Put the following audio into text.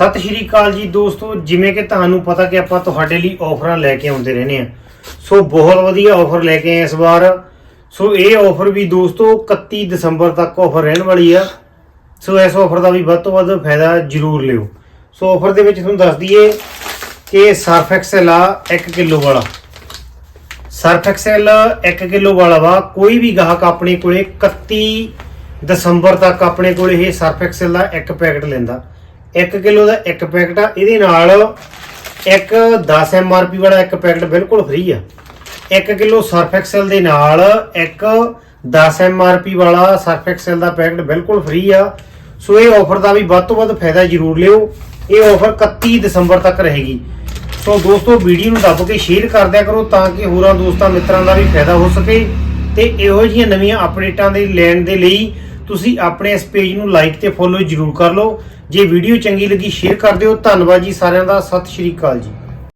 ਸਤਿ ਸ਼੍ਰੀ ਅਕਾਲ ਜੀ ਦੋਸਤੋ, ਜਿਵੇਂ ਕਿ ਤੁਹਾਨੂੰ ਪਤਾ ਕਿ ਆਪਾਂ ਤੁਹਾਡੇ ਲਈ ਆਫਰਾਂ ਲੈ ਕੇ ਆਉਂਦੇ ਰਹਿੰਦੇ ਆ ਸੋ ਬਹੁਤ ਵਧੀਆ ਆਫਰ ਲੈ ਕੇ ਆਏ ਇਸ ਵਾਰ। ਸੋ ਇਹ ਆਫਰ ਵੀ ਦੋਸਤੋ 31 ਦਸੰਬਰ ਤੱਕ ਆਫਰ ਰਹਿਣ ਵਾਲੀ ਆ। ਸੋ ਇਸ ਆਫਰ ਦਾ ਵੀ ਵੱਧ ਤੋਂ ਵੱਧ ਫਾਇਦਾ ਜ਼ਰੂਰ ਲਿਓ। ਸੋ ਆਫਰ ਦੇ ਵਿੱਚ ਤੁਹਾਨੂੰ ਦੱਸ ਦਈਏ ਕਿ ਸਰਫ ਐਕਸਲ ਆ 1 ਕਿਲੋ ਵਾਲਾ। ਸਰਫ ਐਕਸਲ 1 ਕਿਲੋ ਵਾਲਾ ਵਾ, ਕੋਈ ਵੀ ਗਾਹਕ ਆਪਣੇ ਕੋਲੇ 31 ਦਸੰਬਰ ਤੱਕ ਆਪਣੇ ਕੋਲੇ ਇਹ ਸਰਫ ਐਕਸਲ ਦਾ ਇੱਕ ਪੈਕਟ ਲੈਂਦਾ। 1 ਕਿਲੋ ਦਾ ਇੱਕ ਪੈਕਟ ਆ, ਇਹਦੇ ਨਾਲ ਇੱਕ 10 ਐਮਆਰਪੀ ਵਾਲਾ ਇੱਕ ਪੈਕਟ ਬਿਲਕੁਲ ਫ੍ਰੀ ਆ। 1 ਕਿਲੋ ਸਰਫ ਐਕਸਲ ਦੇ ਨਾਲ ਇੱਕ 10 ਐਮਆਰਪੀ ਵਾਲਾ ਸਰਫ ਐਕਸਲ ਦਾ ਪੈਕਟ ਬਿਲਕੁਲ ਫ੍ਰੀ ਆ। ਸੋ ਇਹ ਆਫਰ ਦਾ ਵੀ ਵੱਧ ਤੋਂ ਵੱਧ ਫਾਇਦਾ ਜ਼ਰੂਰ ਲਿਓ। ਇਹ ਆਫਰ 31 ਦਸੰਬਰ ਤੱਕ ਰਹੇਗੀ। ਸੋ ਦੋਸਤੋ ਵੀਡੀਓ ਨੂੰ ਦੱਬ ਕੇ ਸ਼ੇਅਰ ਕਰ ਦਿਆ ਕਰੋ ਤਾਂ ਕਿ ਹੋਰਾਂ ਦੋਸਤਾਂ ਮਿੱਤਰਾਂ ਦਾ ਵੀ ਫਾਇਦਾ ਹੋ ਸਕੇ ਤੇ ਇਹੋ ਜਿਹੀਆਂ ਨਵੀਆਂ ਅਪਡੇਟਾਂ ਦੇ ਲੈਣ ਦੇ ਲਈ ਤੁਸੀਂ ਆਪਣੇ ਇਸ ਪੇਜ ਨੂੰ ਲਾਈਕ ਤੇ ਫੋਲੋ ਜਰੂਰ ਕਰ ਲਓ। ਜੇ ਵੀਡੀਓ ਚੰਗੀ ਲੱਗੀ ਸ਼ੇਅਰ ਕਰ ਦਿਓ। ਧੰਨਵਾਦ ਜੀ ਸਾਰਿਆਂ ਦਾ। ਸਤਿ ਸ਼੍ਰੀ ਅਕਾਲ ਜੀ।